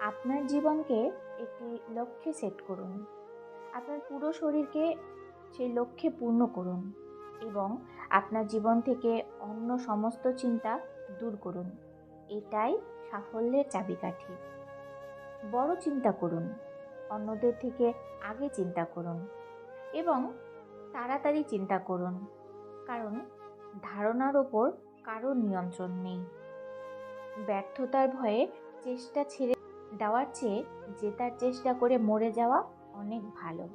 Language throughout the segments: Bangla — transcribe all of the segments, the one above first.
আপনার জীবনকে একটি লক্ষ্যে সেট করুন। আপনার পুরো শরীরকে সেই লক্ষ্যে পূর্ণ করুন এবং আপনার জীবন থেকে অন্য সমস্ত চিন্তা দূর করুন। এটাই সাফল্যের চাবিকাঠি। বড় চিন্তা করুন, অন্যদের থেকে আগে চিন্তা করুন এবং তাড়াতাড়ি চিন্তা করুন, কারণ ধারণার ওপর কারোর নিয়ন্ত্রণ নেই। ব্যর্থতার ভয়ে চেষ্টা ছেড়ে দেওয়ার চেয়ে জেতার চেষ্টা করে মরে যাওয়া অনেক ভালো।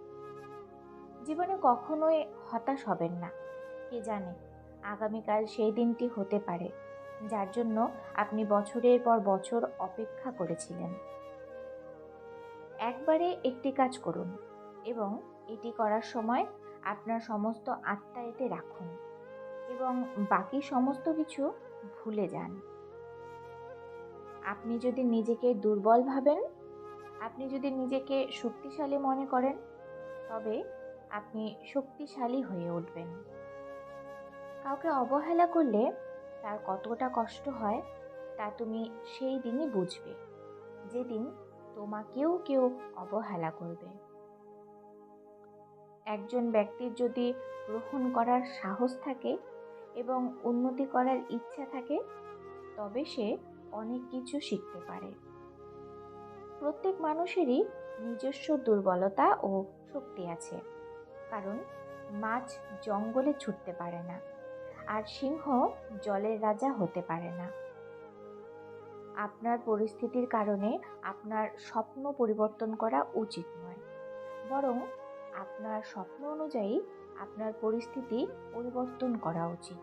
জীবনে কখনোই হতাশ হবেন না, কে জানে? আগামীকাল সেই দিনটি হতে পারে, যার জন্য আপনি বছরের পর বছর অপেক্ষা করেছিলেন। একবারে একটি কাজ করুন এবং এটি করার সময় আপনার সমস্ত আত্মা এতে রাখুন এবং বাকি সমস্ত কিছু ভুলে যান। আপনি যদি নিজেকে দুর্বল ভাবেন, আপনি যদি নিজেকে শক্তিশালী মনে করেন, তবে আপনি শক্তিশালী হয়ে উঠবেন। কাউকে অবহেলা করলে তার কতটা কষ্ট হয়, তা তুমি সেই দিনই বুঝবে, যেদিন তোমাকেও কেউ অবহেলা করবে। একজন ব্যক্তির যদি গ্রহণ করার সাহস থাকে এবং উন্নতি করার ইচ্ছা থাকে, তবে সে অনেক কিছু শিখতে পারে। প্রত্যেক মানুষেরই নিজস্ব দুর্বলতা ও শক্তি আছে, কারণ মাছ জঙ্গলে ছুটতে পারে না আর সিংহ জলের রাজা হতে পারে না। আপনার পরিস্থিতির কারণে আপনার স্বপ্ন পরিবর্তন করা উচিত নয়, বরং আপনার স্বপ্ন অনুযায়ী আপনার পরিস্থিতি পরিবর্তন করা উচিত।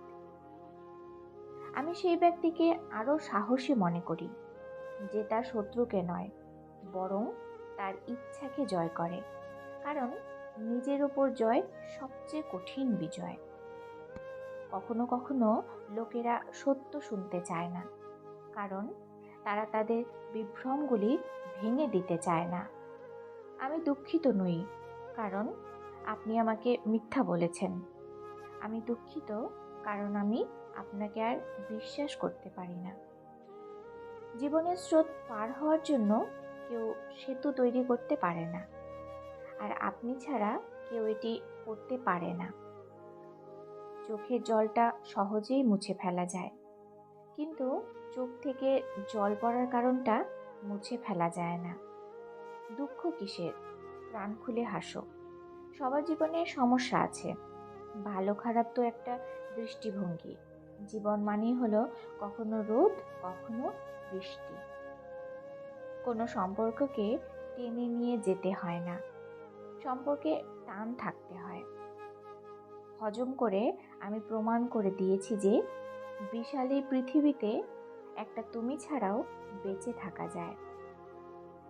আমি সেই ব্যক্তিকে আরও সাহসী মনে করি, যে তার শত্রুকে নয়, বরং তার ইচ্ছাকে জয় করে। কারণ নিজের ওপর জয় সবচেয়ে কঠিন বিজয়। কখনো কখনো লোকেরা সত্য শুনতে চায় না, কারণ তারা তাদের বিভ্রমগুলি ভেঙে দিতে চায় না। আমি দুঃখিত নই, কারণ আপনি আমাকে মিথ্যা বলেছেন। আমি দুঃখিত, কারণ আমি আপনাকে আর বিশ্বাস করতে পারি না। জীবনের স্রোত পার হওয়ার জন্য কেউ সেতু তৈরি করতে পারে না। আর আপনি ছাড়া কেউ এটি করতে পারে না। চোখের জলটা সহজেই মুছে ফেলা যায়। কিন্তু চোখ থেকে জল পড়ার কারণটা মুছে ফেলা যায় না। দুঃখ কিসের? প্রাণ খুলে হাসো। সবার জীবনে সমস্যা আছে। ভালো খারাপ তো একটা দৃষ্টিভঙ্গি। জীবন মানেই হলো কখনো রোদ, কখনো বৃষ্টি। কোনো সম্পর্ককে টেনে নিয়ে যেতে হয় না। সম্পর্কে টান থাকতে হয়। হজম করে আমি প্রমাণ করে দিয়েছি যে বিশাল এই পৃথিবীতে একটা তুমি ছাড়াও বেঁচে থাকা যায়।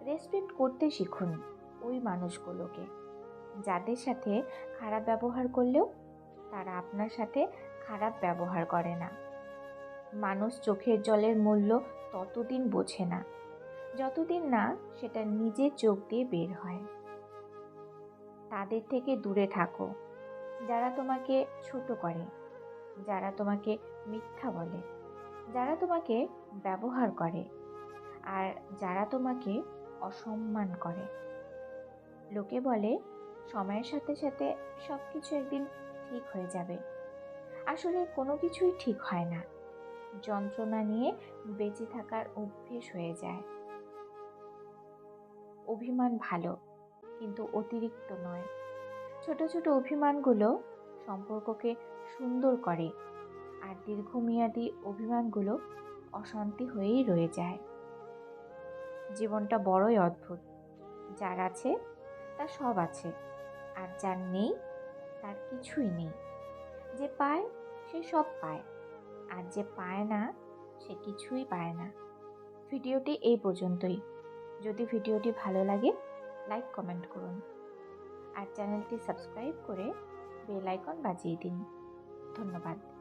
রেসপেক্ট করতে শিখুন ওই মানুষগুলোকে। যাদের সাথে খারাপ ব্যবহার করলেও তারা আপনার সাথে খারাপ ব্যবহার করে না। মানুষ চোখের জলের মূল্য ততদিন বোঝে না। যতদিন না সেটা নিজের চোখ দিয়ে বের হয়। তাদের থেকে দূরে থাকো। যারা তোমাকে ছোট করে, যারা তোমাকে মিথ্যা বলে, যারা তোমাকে ব্যবহার করে, আর যারা তোমাকে অসম্মান করে। লোকে বলে, সময়ের সাথে সাথে সব কিছু একদিন ঠিক হয়ে যাবে। আসলে কোনো কিছুই ঠিক হয় না। যন্ত্রণা নিয়ে বেঁচে থাকার অভ্যেস হয়ে যায়। অভিমান ভালো, কিন্তু অতিরিক্ত নয়। ছোট ছোট অভিমানগুলো সম্পর্ককে সুন্দর করে আর দীর্ঘমেয়াদী অভিমানগুলো অশান্তি হয়েই রয়ে যায়। জীবনটা বড়ই অদ্ভুত। যার আছে, তার সব আছে। আর যার নেই, তার কিছুই নেই। যে পায়, সে সব পায়। আর যে পায় না, সে কিছুই পায় না। ভিডিওটি এই পর্যন্তই। যদি ভিডিওটি ভালো লাগে, লাইক, কমেন্ট করুন। আর চ্যানেলটি সাবস্ক্রাইব করে বেল আইকন বাজিয়ে দিন। ধন্যবাদ।